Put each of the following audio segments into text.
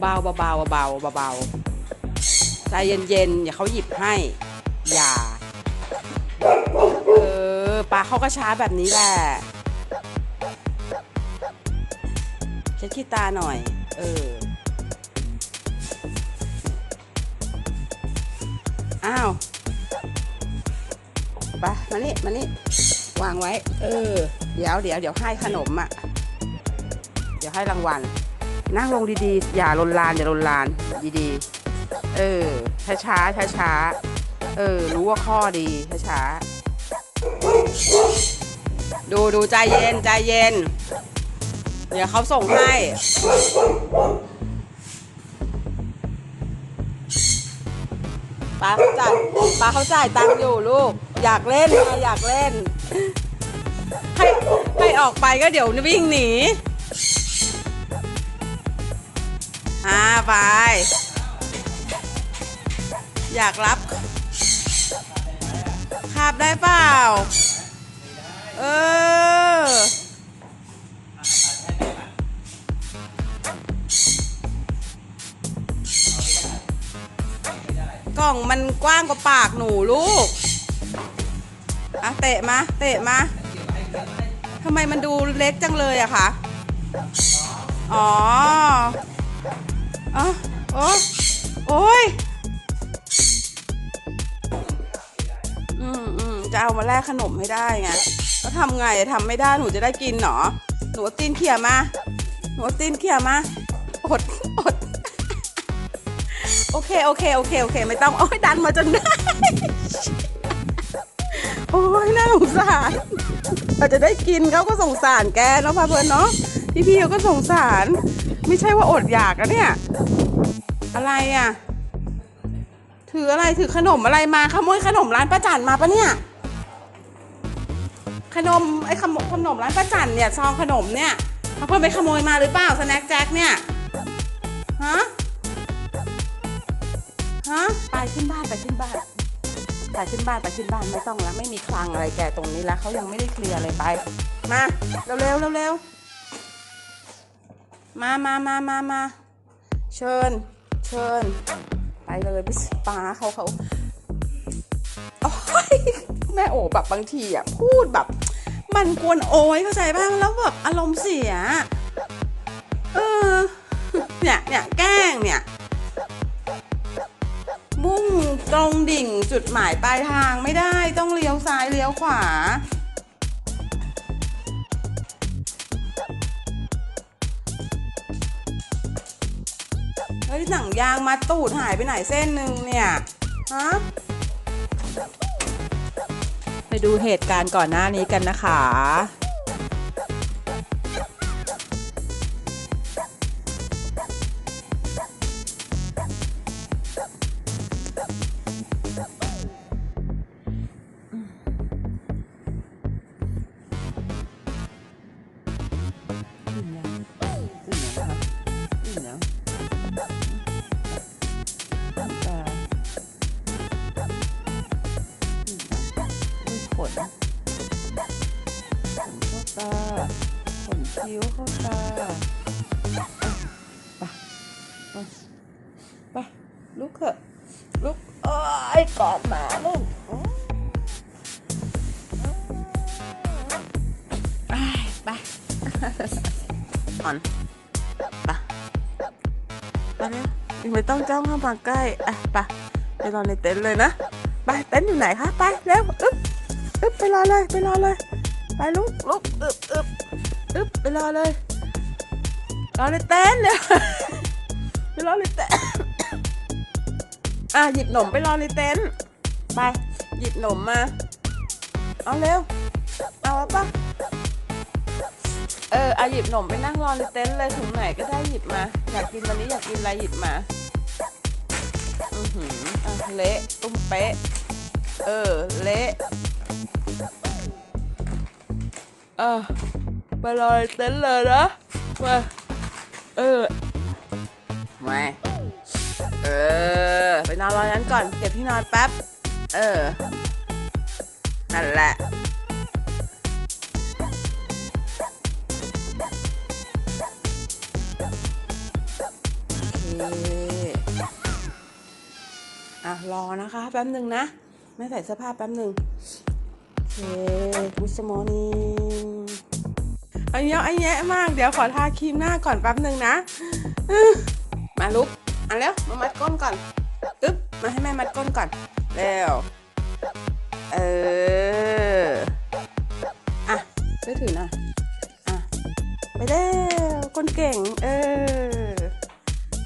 เบาๆเบาๆเบาๆเบาๆใจเย็นๆอย่าเขาหยิบให้ อย่า เออปลาเขาก็ช้าแบบนี้แหละเช็ดขี้ตาหน่อย เออ อ้าวไปมานี่มานี่วางไว้ เออ เดี๋ยวเดี๋ยวเดี๋ยวให้ขนมอะ เดี๋ยวให้รางวัล นั่งลงดีๆ อย่าลนลาน อย่าลนลาน ดีๆ เออ ช้าช้าช้าช้าเออ รู้ว่าข้อดี ช้าช้าดูดูใจเย็น ใจเย็น เดี๋ยวเขาส่งให้ปลาเขาจ่ายปลาเขาจ่ายตังค์อยู่ลูก อยากเล่นไงอยากเล่น ให้ให้ออกไปก็เดี๋ยววิ่งหนี อ่าไป อยากรับคาบได้เปล่า เออ กล่องมันกว้างกว่าปากหนูลูก อะ เตะมา เตะมาทำไมมันดูเล็กจังเลยอะคะ อ๋อ อ๋อโอ้โอ้ยอืมอืมจะเอามาแลกขนมให้ได้ไงแล้วทำไงทำไม่ได้หนูจะได้กินเหรอหนูตีนเขี่ยมา หนูตีนเขี่ยมา อด อด โอเค โอเค โอเค โอเค ไม่ต้อง โอ้ยดันมาจนได้ โอ้ยน่าสงสารเราจะได้กินเขาก็สงสารแกเนาะพาเพลินเนาะ พี่ๆเขาก็สงสาร ไม่ใช่ว่าอดอยากอะเนี่ย อะไรอะถืออะไรถือขนมอะไรมาขโมยขนมร้านป้าจันมาปะเนี่ย ขนมไอ้ขโมขนมร้านป้าจันเนี่ยซองขนมเนี่ยเขาเพิ่งไปขโมยมาหรือเปล่าสแน็คแจ็คเนี่ยฮะฮะไปขึ้นบ้านไปขึ้นบ้านไปขึ้นบ้านไปขึ้นบ้านไม่ต้องแล้วไม่มีคลังอะไรแกตรงนี้แล้วเขายังไม่ได้เคลียร์อะไรไปมาเร็วเร็วเร็ว มามามามามาเชิญ เชิญ ไปเลยไปป้าเขาเขาโอ้ยแม่โอแบบบางทีอะพูดแบบ มันกวนโอ้ยเข้าใจบ้างแล้วแบบอารมณ์เสีย เออ เนี่ยเนี่ยแกล้งเนี่ย มุ่งตรงดิ่งจุดหมายปลายทางไม่ได้ต้องเลี้ยวซ้ายเลี้ยวขวา เฮ้ยหนังยางมาตูดหายไปไหนเส้นหนึ่งเนี่ยฮะไปดูเหตุการณ์ก่อนหน้านี้กันนะคะ ขนขนเข้าตาขนคิ้วเข้าตาอะไปไปไปลุกเถอะลุกเอ้ยกอดหมาลูกไปไปก่อนไปไปเลยยังไม่ต้องจ้องเข้ามาใกล้อะไปไปรอในเต็นท์เลยนะไปเต็นท์อยู่ไหนคะไปเร็วอึ๊บ อึ๊บไปรอเลยไปรอเลย ไปลุกลุกอึ๊บอึ๊บอึ๊บไปรอเลยรอในเต็นท์เดี๋ยวไปรอในเต็นท์อะหยิบหนมไปรอในเต็นท์ไปหยิบหนมมา เอาเร็ว เอาวะปะเออเอาหยิบหนมไปนั่งรอในเต็นท์เลยถุงไหนก็ได้หยิบมา อยากกินวันนี้อยากกินอะไรหยิบมา อือหืออะเละตุ้มเป๊ะ เออ เละเอะมารอเต้นเลยนะมาเออมาเออไปนอนรอนั้นก่อนเก็บที่นอนแป๊บ เออ นั่นแหละอะ รอนะคะ แป๊บหนึ่งนะ ไม่ใส่เสื้อผ้าแป๊บหนึ่ง เคกุชมอนี่ไอ้เยอะไอ้แยะมาก เดี๋ยวขอทาครีมหน้าก่อนแป๊บหนึ่งนะ มาลุกอันแล้วมามัดก้นก่อนอึ๊บ มาให้แม่มัดก้นก่อนเร็วเออ อะช่วยถือหน่อยอะ ไปเร็วคนเก่ง เออ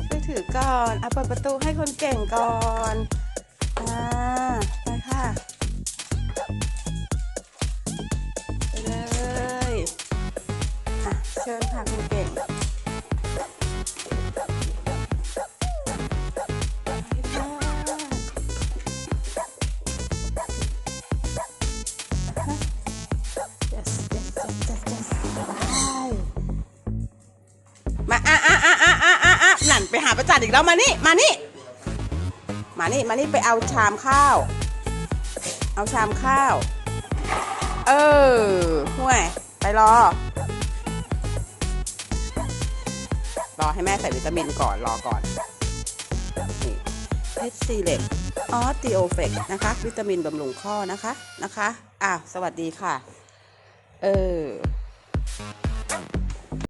ช่วยถือก่อน อะเปิดประตูให้คนเก่งก่อน อ่า เชิญค่ะคุณเก่งไปค่ะ yes yes yes yes yes ไปมาอะอะอะอะอะอะอะนั่นไปหาประจันอีกแล้วมานี่ มานี่ มานี่ มานี่ไปเอาชามข้าว เอาชามข้าว เออห่วย ไปรอ รอให้แม่ใส่วิตามินก่อนรอก่อนนี่เพชรซีเล็กออสติโอเฟกนะคะ วิตามินบำรุงข้อนะคะนะคะอะสวัสดีค่ะ เออ